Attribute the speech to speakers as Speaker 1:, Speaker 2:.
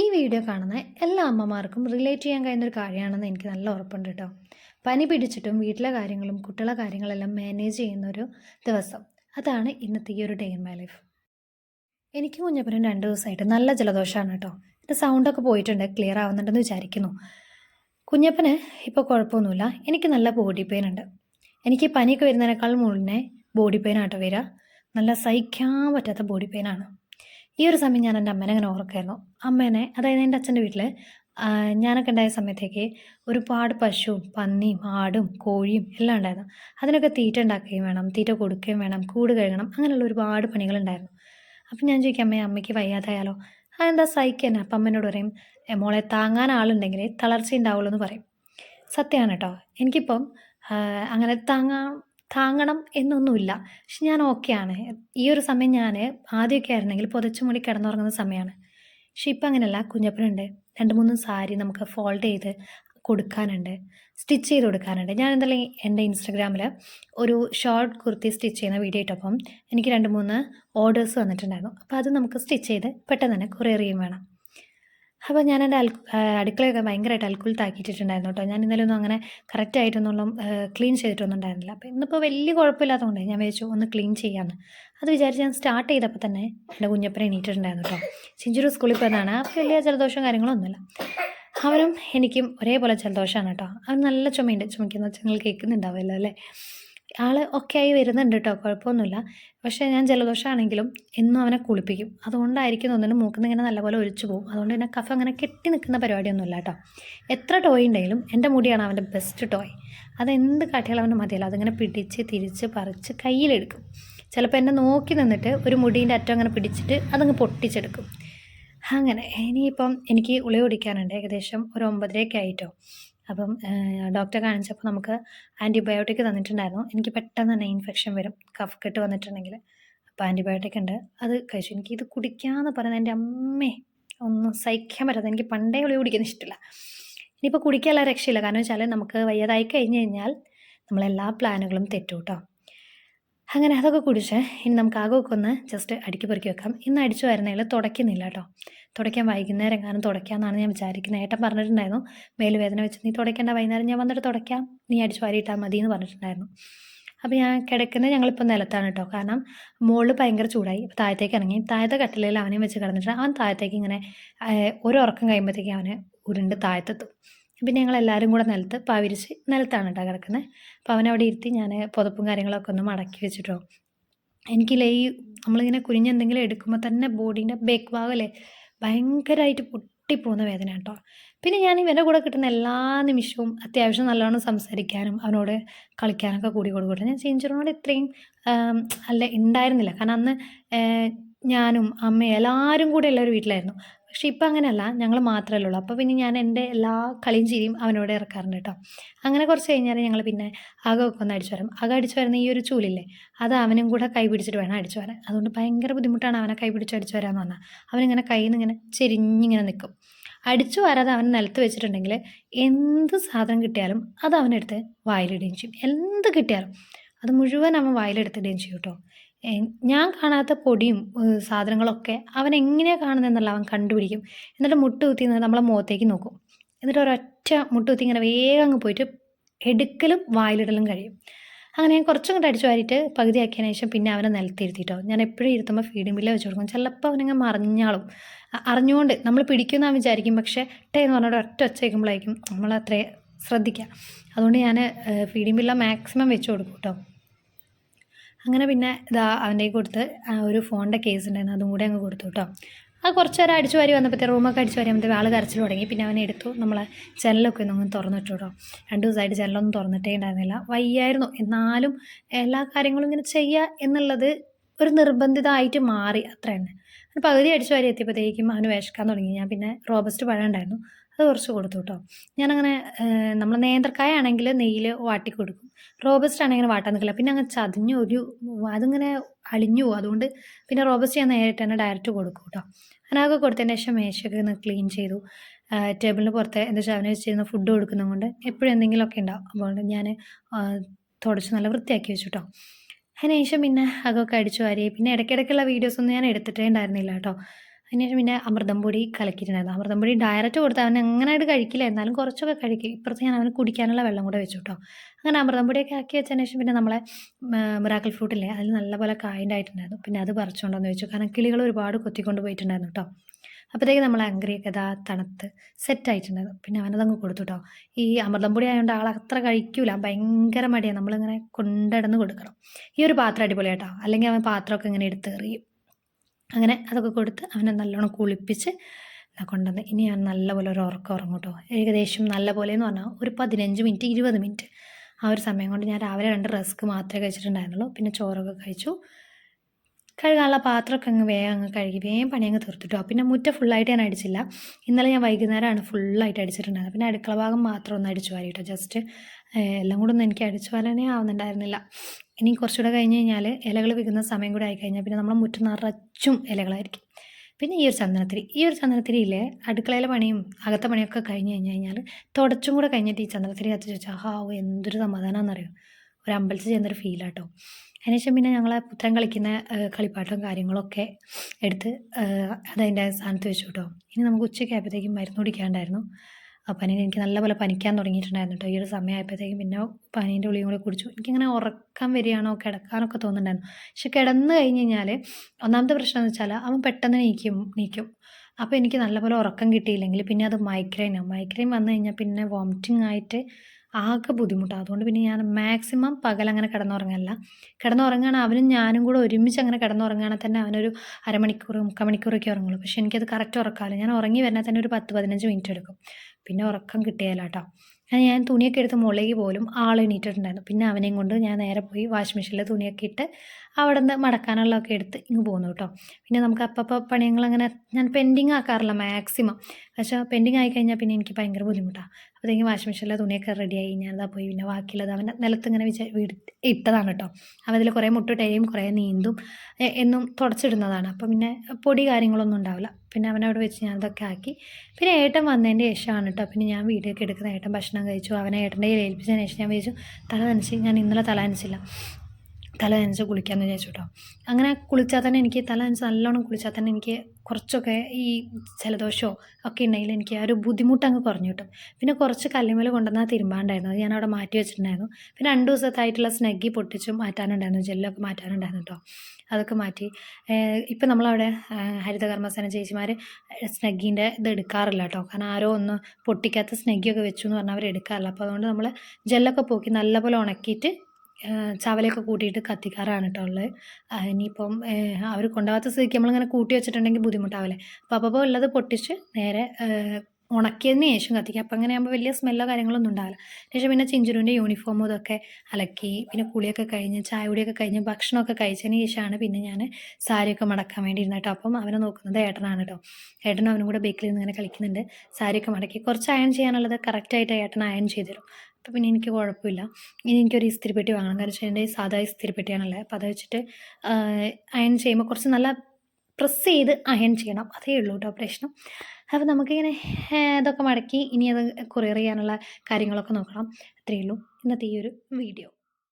Speaker 1: ഈ വീഡിയോ കാണുന്ന എല്ലാ അമ്മമാർക്കും റിലേറ്റ് ചെയ്യാൻ കഴിയുന്ന ഒരു കാര്യമാണെന്ന് എനിക്ക് നല്ല ഉറപ്പുണ്ട് കേട്ടോ പനി പിടിച്ചിട്ടും വീട്ടിലെ കാര്യങ്ങളും കുട്ടികളെ കാര്യങ്ങളെല്ലാം മാനേജ് ചെയ്യുന്ന ഒരു ദിവസം. അതാണ് ഇന്നത്തെ ഈ ഒരു ഡേ ഇൻ മൈ ലൈഫ് എനിക്ക് കുഞ്ഞപ്പനും രണ്ട് ദിവസമായിട്ട് നല്ല ജലദോഷമാണ് കേട്ടോ എന്റെ സൗണ്ടൊക്കെ പോയിട്ടുണ്ട് ക്ലിയർ ആവുന്നുണ്ടെന്ന് വിചാരിക്കുന്നു. കുഞ്ഞപ്പന് ഇപ്പോൾ കുഴപ്പമൊന്നുമില്ല. എനിക്ക് നല്ല ബോഡി പെയിൻ ഉണ്ട്. എനിക്ക് പനിയൊക്കെ വരുന്നതിനേക്കാൾ മുന്നേ ബോഡി പെയിൻ ആട്ടോ വരിക നല്ല സഹിക്കാൻ പറ്റാത്ത ബോഡി പെയിനാണ് ഈ ഒരു സമയം ഞാൻ എന്റെ അമ്മേനെ അങ്ങനെ ഓർക്കായിരുന്നു. അമ്മേനെ അതായത് എന്റെ അച്ഛന്റെ വീട്ടിൽ ഞാനൊക്കെ ഉണ്ടായ സമയത്തേക്ക് ഒരുപാട് പശുവും പന്നിയും ആടും കോഴിയും എല്ലാം ഉണ്ടായിരുന്നു. അതിനൊക്കെ തീറ്റ ഉണ്ടാക്കുകയും വേണം തീറ്റ കൊടുക്കുകയും വേണം കൂട് കഴുകണം അങ്ങനെയുള്ള ഒരുപാട് പണികളുണ്ടായിരുന്നു. അപ്പം ഞാൻ ചോദിക്കാം അമ്മേ അമ്മയ്ക്ക് വയ്യാതായാലോ? അതെന്താ സഹിക്കാൻ അപ്പം അമ്മേനോട് പറയും മോളെ താങ്ങാൻ ആളുണ്ടെങ്കിൽ തളർച്ച ഉണ്ടാവുള്ളൂ എന്ന് പറയും. സത്യമാണ് കേട്ടോ. എനിക്കിപ്പം അങ്ങനെ താങ്ങാ താങ്ങണം എന്നൊന്നുമില്ല. പക്ഷെ ഞാൻ ഓക്കെയാണ് ഈ ഒരു സമയം ഞാൻ ആദ്യമൊക്കെ ആയിരുന്നെങ്കിൽ പുതച്ചു മൂടി കിടന്നുറങ്ങുന്ന സമയമാണ്. പക്ഷെ ഇപ്പം അങ്ങനെയല്ല. കുഞ്ഞപ്പനുണ്ട്. രണ്ട് മൂന്ന് സാരി നമുക്ക് ഫോൾഡ് ചെയ്ത് കൊടുക്കാനുണ്ട്. സ്റ്റിച്ച് ചെയ്ത് കൊടുക്കാനുണ്ട്. ഞാൻ എന്തായാലും എന്റെ ഇൻസ്റ്റഗ്രാമിൽ ഒരു ഷോർട്ട് കുർത്തി സ്റ്റിച്ച് ചെയ്യുന്ന വീഡിയോ ഇട്ടപ്പം എനിക്ക് രണ്ട് മൂന്ന് ഓർഡേഴ്സ് വന്നിട്ടുണ്ടായിരുന്നു. അപ്പോൾ അത് നമുക്ക് സ്റ്റിച്ച് ചെയ്ത് പെട്ടെന്ന് തന്നെ കൊറിയർ ചെയ്യും വേണം. അപ്പോൾ ഞാൻ എന്റെ അൽ അടുക്കളയൊക്കെ ഭയങ്കരമായിട്ട് അൽക്കുലത്താക്കിയിട്ടുണ്ടായിരുന്നു കേട്ടോ. ഞാൻ ഇന്നലെ ഒന്നും അങ്ങനെ കറക്റ്റായിട്ടൊന്നും ക്ലീൻ ചെയ്തിട്ടൊന്നും ഉണ്ടായിരുന്നില്ല അപ്പോൾ ഇന്നിപ്പോൾ വലിയ കുഴപ്പമില്ലാത്തതുകൊണ്ട് ഞാൻ വിചാരിച്ചു ഒന്ന് ക്ലീൻ ചെയ്യാമെന്ന് അത് വിചാരിച്ച് ഞാൻ സ്റ്റാർട്ട് ചെയ്തപ്പോൾ തന്നെ എന്റെ കുഞ്ഞപ്പനെ എണീറ്റിട്ടുണ്ടായിരുന്നു കേട്ടോ. ചിഞ്ചുരു സ്കൂളിൽ പോയതാണ്. അപ്പോൾ വലിയ ജലദോഷവും കാര്യങ്ങളൊന്നുമില്ല. അവനും എനിക്കും ഒരേപോലെ ജലദോഷമാണ് കേട്ടോ. അവൻ നല്ല ചുമയുണ്ട്. ചുമയ്ക്കുന്ന വെച്ചാൽ നിങ്ങൾ കേൾക്കുന്നുണ്ടാവുമല്ലോ അല്ലേ? ആൾ ഒക്കെ ആയി വരുന്നുണ്ട് കേട്ടോ കുഴപ്പമൊന്നുമില്ല. പക്ഷേ ഞാൻ ജലദോഷമാണെങ്കിലും എന്നും അവനെ കുളിപ്പിക്കും. അതുകൊണ്ടായിരിക്കും തോന്നുന്നു മൂക്കിൽ നിന്ന് ഇങ്ങനെ നല്ലപോലെ ഒഴിച്ചു പോകും അതുകൊണ്ട് തന്നെ കഫ അങ്ങനെ കെട്ടി നിൽക്കുന്ന പരിപാടിയൊന്നുമില്ല കേട്ടോ എത്ര ടോയ് ഉണ്ടെങ്കിലും എന്റെ മുടിയാണ് അവന്റെ ബെസ്റ്റ് ടോയ് അതെന്ത് കാട്ടിയാലും അവന് മതിയല്ല. അതിങ്ങനെ പിടിച്ച് തിരിച്ച് പറിച്ച് കയ്യിലെടുക്കും. ചിലപ്പോൾ എന്നെ നോക്കി നിന്നിട്ട് ഒരു മുടീന്റെ അറ്റം അങ്ങനെ പിടിച്ചിട്ട് അതങ്ങ് പൊട്ടിച്ചെടുക്കും. അങ്ങനെ ഇനിയിപ്പം എനിക്ക് ഉളി കുടിക്കാനുണ്ട്. ഏകദേശം ഒരു ഒമ്പതരയൊക്കെ ആയിട്ടോ അപ്പം ഡോക്ടറെ കാണിച്ചപ്പോൾ നമുക്ക് ആന്റിബയോട്ടിക് തന്നിട്ടുണ്ടായിരുന്നു. എനിക്ക് പെട്ടെന്ന് തന്നെ ഇൻഫെക്ഷൻ വരും. കഫ് കെട്ട് വന്നിട്ടുണ്ടെങ്കിൽ. അപ്പോൾ ആന്റിബയോട്ടിക് ഉണ്ട്. അത് കഴിച്ചു. എനിക്ക് ഇത് കുടിക്കാമെന്ന് പറയുന്നത് എന്റെ അമ്മേ. ഒന്നും സഹിക്കാൻ പറ്റാത്ത. എനിക്ക് പണ്ടേ ഉള്ളി കുടിക്കുന്ന ഇഷ്ടമില്ല. ഇനിയിപ്പോൾ കുടിക്കാനുള്ള രക്ഷയില്ല. കാരണം വെച്ചാൽ നമുക്ക് വയ്യാതായി കഴിഞ്ഞ് കഴിഞ്ഞാൽ നമ്മളെല്ലാ പ്ലാനുകളും തെറ്റും കേട്ടോ. അങ്ങനെ അതൊക്കെ കുടിച്ച് ഇനി നമുക്ക് ആകെ ഒന്ന് ജസ്റ്റ് അടുക്കി പെറുക്കി വെക്കാം. ഇന്ന് അടിച്ചു വരുന്നതിൽ തുടയ്ക്കുന്നില്ല കേട്ടോ. തുടയ്ക്കാൻ വൈകുന്നേരം എങ്ങാനും തുടയ്ക്കാമെന്നാണ് ഞാൻ വിചാരിക്കുന്നത് ഏട്ടൻ പറഞ്ഞിട്ടുണ്ടായിരുന്നു മേലുവേദന വെച്ച് നീ തുടയ്ക്കേണ്ട വൈകുന്നേരം ഞാൻ വന്നിട്ട് തുടയ്ക്കാം നീ അടിച്ചു വാരിയിട്ടാൽ മതി എന്ന് പറഞ്ഞിട്ടുണ്ടായിരുന്നു. അപ്പോൾ ഞാൻ കിടക്കുന്ന ഞങ്ങളിപ്പോൾ നിലത്താണ് കേട്ടോ കാരണം മുകളിൽ ഭയങ്കര ചൂടായി അപ്പോൾ താഴത്തേക്ക് ഇറങ്ങി. താഴത്തെ കട്ടിലയിൽ അവനെയും വെച്ച് കിടന്നിട്ട് അവൻ താഴത്തേക്ക് ഇങ്ങനെ ഒരു ഉറക്കം കഴിയുമ്പോഴത്തേക്ക് അവന് ഉരുണ്ട് താഴത്തെത്തും. പിന്നെ ഞങ്ങൾ എല്ലാവരും കൂടെ നിലത്ത് പാവിരിച്ച് നിലത്താണ് കേട്ടോ കിടക്കുന്നത് അപ്പോൾ അവനവിടെ ഇരുത്തി ഞാൻ പുതപ്പും കാര്യങ്ങളൊക്കെ ഒന്ന് മടക്കി വെച്ചിട്ടോ എനിക്കില്ലേ ഈ നമ്മളിങ്ങനെ കുനിഞ്ഞെന്തെങ്കിലും എടുക്കുമ്പോൾ തന്നെ ബോഡീന്റെ ബേക്ക് ഭാഗമല്ലേ ഭയങ്കരമായിട്ട് പൊട്ടിപ്പോകുന്ന വേദന കേട്ടോ. പിന്നെ ഞാൻ ഇവന്റെ കൂടെ കിട്ടുന്ന എല്ലാ നിമിഷവും അത്യാവശ്യം നല്ലോണം സംസാരിക്കാനും അവനോട് കളിക്കാനൊക്കെ കൂടി കൊടുക്കട്ടെ ഞാൻ ചേഞ്ചറിനോട് ഇത്രയും അല്ല ഉണ്ടായിരുന്നില്ല കാരണം അന്ന് ഞാനും അമ്മയും എല്ലാവരും കൂടെ എല്ലാവരും വീട്ടിലായിരുന്നു. പക്ഷേ ഇപ്പം അങ്ങനെയല്ല. ഞങ്ങൾ മാത്രമേ ഉള്ളൂ. അപ്പോൾ പിന്നെ ഞാൻ എന്റെ എല്ലാ കളിയും ചിരിയും അവനോട് ഇറക്കാറുണ്ട് കേട്ടോ. അങ്ങനെ കുറച്ച് കഴിഞ്ഞാൽ ഞങ്ങൾ പിന്നെ അകമൊക്കെ ഒന്ന് അടിച്ചു വരും. അകം അടിച്ചു വരുന്ന ഈ ഒരു ചൂലില്ലേ അത് അവനും കൂടെ കൈ പിടിച്ചിട്ട് വേണം അടിച്ചു വരാൻ. അതുകൊണ്ട് ഭയങ്കര ബുദ്ധിമുട്ടാണ് അവനെ കൈ പിടിച്ച് അടിച്ചു വരാമെന്ന് പറഞ്ഞാൽ അവനിങ്ങനെ കയ്യിൽ നിന്ന് ഇങ്ങനെ ചെരിഞ്ഞിങ്ങനെ നിൽക്കും അടിച്ചു വരാതെ അവൻ നിലത്ത് വെച്ചിട്ടുണ്ടെങ്കിൽ എന്ത് സാധനം കിട്ടിയാലും അത് അവനെടുത്ത് വായിലിടുകയും ചെയ്യും. എന്ത് കിട്ടിയാലും അത് മുഴുവൻ അവൻ വായിലെടുത്തിടുകയും ചെയ്യും കേട്ടോ. ഞാൻ കാണാത്ത പൊടിയും സാധനങ്ങളൊക്കെ അവൻ എങ്ങനെയാണ് കാണുന്നതെന്നല്ല അവൻ കണ്ടുപിടിക്കും. എന്നിട്ട് മുട്ട് കുത്തി നമ്മളെ മുഖത്തേക്ക് നോക്കും. എന്നിട്ട് ഒരൊറ്റ മുട്ട് കുത്തി ഇങ്ങനെ വേഗം അങ്ങ് പോയിട്ട് എടുക്കലും വായിലിടലും കഴിയും. അങ്ങനെ ഞാൻ കുറച്ചും കൂടെ അടിച്ചു വാരിയിട്ട് പകുതിയാക്കിയതിന് ശേഷം പിന്നെ അവനെ നിലത്തിരുത്തിട്ടോ. ഞാൻ എപ്പോഴും ഇരുത്തുമ്പോൾ ഫീഡിംഗ് ബില്ല് വെച്ച് കൊടുക്കും. ചിലപ്പോൾ അവനങ്ങ് മറിഞ്ഞാളും. അറിഞ്ഞുകൊണ്ട് നമ്മൾ പിടിക്കുന്ന വിചാരിക്കും. പക്ഷേ ടേ എന്ന് പറഞ്ഞിട്ട് ഒറ്റ ഒച്ച വയ്ക്കുമ്പോഴായിരിക്കും നമ്മൾ ശ്രദ്ധിക്കുക. അതുകൊണ്ട് ഞാൻ ഫീഡിംഗ് ബില്ല മാക്സിമം വെച്ച് കൊടുക്കും കേട്ടോ അങ്ങനെ പിന്നെ ഇതാ അവന്റെ കൊടുത്ത് ഒരു ഫോണിന്റെ കേസ് ഉണ്ടായിരുന്നു. അതും കൂടെ അങ്ങ് കൊടുത്തു കേട്ടോ. അത് കുറച്ച് നേരം അടിച്ചു വാരി വന്നപ്പോഴത്തെ റൂമൊക്കെ അടിച്ചു വാരി വന്നപ്പോൾ ആൾ കരച്ചിൽ തുടങ്ങി. പിന്നെ അവനെ എടുത്തു. നമ്മളെ ജനലൊക്കെ ഒന്ന് തുറന്നിട്ടു കേട്ടോ. രണ്ട് ദിവസമായിട്ട് ജനലൊന്നും തുറന്നിട്ടേ ഉണ്ടായിരുന്നില്ല. വയ്യായിരുന്നു. എന്നാലും എല്ലാ കാര്യങ്ങളും ഇങ്ങനെ ചെയ്യുക എന്നുള്ളത് ഒരു നിർബന്ധിതമായിട്ട് മാറി. അത്ര തന്നെ. അവന് പകുതി അടിച്ചു വാരി എത്തിയപ്പോഴത്തേക്കും അവന് വിശക്കാൻ തുടങ്ങി. ഞാൻ പിന്നെ റോബസ്റ്റ് പഴം ഉണ്ടായിരുന്നു. അത് കുറച്ച് കൊടുത്തു കേട്ടോ. ഞാനങ്ങനെ നമ്മൾ നേന്ത്രക്കായ ആണെങ്കിൽ നെയ്യിൽ വാട്ടി കൊടുക്കും റോബസ്റ്റ് ആണ് ഇങ്ങനെ വാട്ടാൻ നിൽക്കില്ല പിന്നെ അങ്ങ് ചതിഞ്ഞു ഒരു അതിങ്ങനെ അളിഞ്ഞു പോകും അതുകൊണ്ട് പിന്നെ റോബസ്റ്റ് ഞാൻ നേരിട്ട് തന്നെ ഡയറക്റ്റ് കൊടുക്കും കേട്ടോ അതിനൊക്കെ കൊടുത്തതിന് ശേഷം മേശയൊക്കെ ഒന്ന് ക്ലീൻ ചെയ്തു. ടേബിളിന് പുറത്തെ എന്താ വെച്ചാൽ അവനെ വെച്ചിരുന്ന ഫുഡ് കൊടുക്കുന്നത് കൊണ്ട് എപ്പോഴും എന്തെങ്കിലുമൊക്കെ ഉണ്ടാവും. അതുകൊണ്ട് ഞാൻ തുടച്ച് നല്ല വൃത്തിയാക്കി വെച്ചു കേട്ടോ അതിന് ശേഷം പിന്നെ അതൊക്കെ അടിച്ചു വാരി പിന്നെ ഇടയ്ക്കിടയ്ക്കുള്ള വീഡിയോസൊന്നും ഞാൻ എടുത്തിട്ടേ ഉണ്ടായിരുന്നില്ല കേട്ടോ അതിനുശേഷം പിന്നെ അമൃതം പൊടി കലക്കിയിട്ടുണ്ടായിരുന്നു. അമൃതം പൊടി ഡയറക്റ്റ് കൊടുത്താൽ അവൻ അങ്ങനെയായിട്ട് കഴിക്കില്ല. എന്നാലും കുറച്ചൊക്കെ കഴിക്കും. ഇപ്പുറത്ത് ഞാൻ അവന് കുടിക്കാനുള്ള വെള്ളം കൂടെ വെച്ചു കേട്ടോ അങ്ങനെ അമൃതം പൊടിയൊക്കെ ആക്കി വെച്ചതിന് ശേഷം പിന്നെ നമ്മളെ മിറാക്കൽ ഫ്രൂട്ടില്ലേ അതിൽ നല്ലപോലെ കായണ്ടായിട്ടുണ്ടായിരുന്നു പിന്നെ അത് പറിച്ചുകൊണ്ടെന്ന് ചോദിച്ചു കാരണം കിളികൾ ഒരുപാട് കൊത്തിക്കൊണ്ട് പോയിട്ടുണ്ടായിരുന്നു കേട്ടോ അപ്പോഴത്തേക്ക് നമ്മൾ അങ്കറിയൊക്കെ ഇതാ തണുത്ത് സെറ്റായിട്ടുണ്ടായിരുന്നു പിന്നെ അവനതങ്ങ് കൊടുത്തു കേട്ടോ ഈ അമൃതം പൊടി ആയതുകൊണ്ട് ആൾ അത്ര കഴിക്കൂല. ഭയങ്കര മടിയാണ് നമ്മളിങ്ങനെ കൊണ്ടിടന്ന് കൊടുക്കണം. ഈ ഒരു പാത്രം അടിപൊളിയാട്ടോ. അല്ലെങ്കിൽ അവൻ പാത്രമൊക്കെ ഇങ്ങനെ എടുത്ത് എറിയും അങ്ങനെ അതൊക്കെ കൊടുത്ത് അവനെ നല്ലോണം കുളിപ്പിച്ച് കൊണ്ടുവന്ന്. ഇനി ഞാൻ നല്ലപോലെ ഒരു ഉറക്കം ഉറങ്ങും കേട്ടോ ഏകദേശം നല്ല പോലെ എന്ന് പറഞ്ഞാൽ ഒരു പതിനഞ്ച് മിനിറ്റ് ഇരുപത് മിനിറ്റ് ആ ഒരു സമയം കൊണ്ട് ഞാൻ രാവിലെ രണ്ട് റസ്ക് മാത്രമേ കഴിച്ചിട്ടുണ്ടായിരുന്നുള്ളൂ. പിന്നെ ചോറൊക്കെ കഴിച്ചു. കഴുകാനുള്ള പാത്രമൊക്കെ അങ്ങ് വേഗം അങ്ങ് കഴുകി വേഗം പണി അങ്ങ് തീർത്തിട്ടോ. പിന്നെ മുറ്റ ഫുള്ളായിട്ട് ഞാൻ അടിച്ചില്ല. ഇന്നലെ ഞാൻ വൈകുന്നേരമാണ് ഫുള്ളായിട്ട് അടിച്ചിട്ടുണ്ടായിരുന്നത്. പിന്നെ അടുക്കള ഭാഗം മാത്രം ഒന്ന് അടിച്ചു വാരി കേട്ടോ ജസ്റ്റ് എല്ലാം കൂടെ ഒന്നും എനിക്ക് അടിച്ചു വാരാനേ ആവുന്നുണ്ടായിരുന്നില്ല. ഇനി കുറച്ചുകൂടെ കഴിഞ്ഞ് കഴിഞ്ഞാൽ ഇലകൾ വിൽക്കുന്ന സമയം കൂടെ ആയിക്കഴിഞ്ഞാൽ പിന്നെ നമ്മൾ മുറ്റം നിറച്ചും ഇലകളായിരിക്കും. പിന്നെ ഈ ഒരു ചന്ദനത്തിരി. ഈ ഒരു ചന്ദനത്തിരിയിലെ അടുക്കളയിലെ പണിയും അകത്തെ പണിയൊക്കെ കഴിഞ്ഞ് കഴിഞ്ഞ് കഴിഞ്ഞാൽ തുടച്ചും കൂടെ കഴിഞ്ഞിട്ട് ഈ ചന്ദനത്തിരി കത്തിച്ച് വെച്ചാൽ ഹാവ് എന്തൊരു സമാധാനമാണെന്നറിയോ? ഒരു അമ്പലത്തിൽ ചെയ്യുന്നൊരു ഫീലാട്ടോ അതിനുശേഷം പിന്നെ ഞങ്ങൾ പുത്രൻ കളിക്കുന്ന കളിപ്പാട്ടും കാര്യങ്ങളൊക്കെ എടുത്ത് അതതിന്റെ സ്ഥാനത്ത് വെച്ചു കേട്ടോ ഇനി നമുക്ക് ഉച്ചയ്ക്ക് ആയപ്പോഴത്തേക്കും മരുന്ന് കുടിക്കാണ്ടായിരുന്നു. ആ പനീന് എനിക്ക് നല്ലപോലെ പനിക്കാൻ തുടങ്ങിയിട്ടുണ്ടായിരുന്നു കേട്ടോ ഈ ഒരു സമയമായപ്പോഴത്തേക്കും പിന്നെ പനീന്റെ ഉള്ളിയും കൂടെ കുടിച്ചു. എനിക്കിങ്ങനെ ഉറക്കം വരികയാണോ കിടക്കാനൊക്കെ തോന്നുന്നുണ്ടായിരുന്നു. പക്ഷെ കിടന്നു കഴിഞ്ഞ് കഴിഞ്ഞാൽ ഒന്നാമത്തെ പ്രശ്നം എന്ന് വെച്ചാൽ അവൻ പെട്ടെന്ന് നീക്കും നീക്കും. അപ്പോൾ എനിക്ക് നല്ലപോലെ ഉറക്കം കിട്ടിയില്ലെങ്കിൽ പിന്നെ അത് മൈഗ്രെയിനാണ് മൈഗ്രെയിൻ വന്നു കഴിഞ്ഞാൽ പിന്നെ വോമിറ്റിംഗ് ആയിട്ട് ആകെ ബുദ്ധിമുട്ടാണ് അതുകൊണ്ട് പിന്നെ ഞാൻ മാക്സിമം പകലങ്ങനെ കിടന്നുറങ്ങല്ല. കിടന്നുറങ്ങുകയാണ് അവനും ഞാനും കൂടെ ഒരുമിച്ച് അങ്ങനെ കിടന്നുറങ്ങുകയാണെങ്കിൽ തന്നെ അവനൊരു അരമണിക്കൂർ മുക്കാൽ മണിക്കൂറൊക്കെ ഉറങ്ങുള്ളൂ. പക്ഷേ എനിക്കത് കറക്റ്റ് ഉറക്കാമല്ലോ ഞാൻ ഉറങ്ങി വരണേ തന്നെ ഒരു പത്ത് പതിനഞ്ച് മിനിറ്റ് എടുക്കും. പിന്നെ ഉറക്കം കിട്ടിയാലോ കേട്ടോ ഞാൻ തുണിയൊക്കെ എടുത്ത് മുകളിലേക്ക് പോലും ആൾ എണീറ്റിട്ടുണ്ടായിരുന്നു പിന്നെ അവനെയും കൊണ്ട് ഞാൻ നേരെ പോയി വാഷിംഗ് മെഷീനിൽ തുണിയൊക്കെ ഇട്ട് അവിടെ നിന്ന് മടക്കാനുള്ളതൊക്കെ എടുത്ത് ഇങ്ങ് പോകുന്നു കേട്ടോ. പിന്നെ നമുക്ക് അപ്പപ്പോൾ പണിയങ്ങൾ അങ്ങനെ ഞാൻ പെൻഡിങ് ആക്കാറില്ല മാക്സിമം പക്ഷേ പെൻഡിങ് ആയി കഴിഞ്ഞാൽ പിന്നെ എനിക്ക് ഭയങ്കര ബുദ്ധിമുട്ടാണ് അപ്പോഴത്തേക്കും വാഷിംഗ് മെഷീനിലെ തുണിയൊക്കെ റെഡിയായി ഞാനതാ പോയി പിന്നെ ബാക്കിയുള്ളത് അവന്റെ നിലത്ത് ഇങ്ങനെ വിചാ ഇട്ടതാണ് കേട്ടോ. അവതിൽ കുറേ മുട്ടിട്ടയും കുറേ നീന്തും എന്നും തുടച്ചിടുന്നതാണ്. അപ്പം പിന്നെ പൊടി കാര്യങ്ങളൊന്നും ഉണ്ടാവില്ല. പിന്നെ അവനവിടെ വെച്ച് ഞാനതൊക്കെ ആക്കി. പിന്നെ ഏട്ടൻ വന്നതിന്റെ ശേഷമാണ് കേട്ടോ. പിന്നെ ഞാൻ വീഡിയോ എടുക്കുന്ന ഏട്ടൻ ഭക്ഷണം കഴിച്ചു. അവനെ ഏട്ടന്റെ ഏൽപ്പിച്ചതിന് ശേഷം ഞാൻ വിചാരിച്ചു തല നനച്ച് ഞാൻ ഇന്നലെ തല നനച്ചില്ല. തല നനച്ച് കുളിക്കാമെന്ന് വിചാരിച്ചു കേട്ടോ അങ്ങനെ കുളിച്ചാൽ തന്നെ എനിക്ക് തല നനച്ച് നല്ലോണം കുളിച്ചാൽ തന്നെ എനിക്ക് കുറച്ചൊക്കെ ഈ ജലദോഷമോ ഒക്കെ ഉണ്ടെങ്കിൽ എനിക്ക് ആ ഒരു ബുദ്ധിമുട്ട് അങ്ങ് കുറഞ്ഞു കിട്ടും. പിന്നെ കുറച്ച് കല്ലുമേൽ കൊണ്ടുവന്നാൽ തിരുമ്പാണ്ടായിരുന്നു. അത് ഞാൻ അവിടെ മാറ്റി വെച്ചിട്ടുണ്ടായിരുന്നു. പിന്നെ രണ്ട് ദിവസത്തായിട്ടുള്ള സ്നഗ്ഗി പൊട്ടിച്ചും മാറ്റാനുണ്ടായിരുന്നു. ജെല്ലൊക്കെ മാറ്റാനുണ്ടായിരുന്നു കേട്ടോ അതൊക്കെ മാറ്റി. ഇപ്പം നമ്മളവിടെ ഹരിതകർമ്മസേന ചേച്ചിമാർ സ്നഗ്ഗീന്റെ ഇത് എടുക്കാറില്ല കേട്ടോ കാരണം ആരോ ഒന്ന് പൊട്ടിക്കാത്ത സ്നഗ്ഗിയൊക്കെ വെച്ചു എന്ന് പറഞ്ഞാൽ അവർ എടുക്കാറില്ല. അപ്പോൾ അതുകൊണ്ട് നമ്മൾ ജെല്ലൊക്കെ പോക്കി നല്ലപോലെ ഉണക്കിയിട്ട് ചവലയൊക്കെ കൂട്ടിയിട്ട് കത്തിക്കാറാണ് കേട്ടോ ഉള്ളത് ഇനിയിപ്പം അവർ കൊണ്ടുപോകാത്ത സ്ഥിതിക്ക് നമ്മളിങ്ങനെ കൂട്ടി വെച്ചിട്ടുണ്ടെങ്കിൽ ബുദ്ധിമുട്ടാവില്ലേ? അപ്പോൾ അപ്പോൾ ഉള്ളത് പൊട്ടിച്ച് നേരെ ഉണക്കിയതിന് ശേഷം കത്തിക്കുക അപ്പം അങ്ങനെ ആകുമ്പോൾ വലിയ സ്മെല്ലോ കാര്യങ്ങളൊന്നും ഉണ്ടാവില്ല. ശേഷം പിന്നെ ചിഞ്ചുരുവിന്റെ യൂണിഫോമും ഇതൊക്കെ അലക്കി പിന്നെ കുളിയൊക്കെ കഴിഞ്ഞ് ചായ കുടിയൊക്കെ കഴിഞ്ഞ് ഭക്ഷണമൊക്കെ കഴിച്ചതിന് ശേഷമാണ് പിന്നെ ഞാൻ സാരിയൊക്കെ മടക്കാൻ വേണ്ടി ഇരുന്നത് കേട്ടോ. അപ്പം അവനെ നോക്കുന്നത് ഏട്ടനാണ് കേട്ടോ. ഏട്ടനും അവനും കൂടെ ബേക്കിൽ നിന്ന് ഇങ്ങനെ കളിക്കുന്നുണ്ട്. സാരിയൊക്കെ മടക്കി. കുറച്ച് അയൺ ചെയ്യാനുള്ളത് കറക്റ്റായിട്ട് ഏട്ടൻ അയൺ ചെയ്തു തരും അപ്പോൾ പിന്നെ എനിക്ക് കുഴപ്പമില്ല ഇനി എനിക്കൊരു ഇസ്തിരിപ്പെട്ടി വാങ്ങണം. കാരണം വെച്ചാൽ എന്റെ സാധാ ഇസ്തിരിപ്പെട്ടിയാണല്ലേ അപ്പോൾ അത് വെച്ചിട്ട് അയൺ ചെയ്യുമ്പോൾ കുറച്ച് നല്ല പ്രസ് ചെയ്ത് അയൺ ചെയ്യണം. അതേ ഉള്ളൂ കേട്ടോ പ്രശ്നം. അപ്പോൾ നമുക്കിങ്ങനെ ഇതൊക്കെ മടക്കി ഇനി അത് കൊറിയർ ചെയ്യാനുള്ള കാര്യങ്ങളൊക്കെ നോക്കണം. അത്രയേ ഉള്ളൂ. ഇന്നത്തെ ഈ ഒരു വീഡിയോ.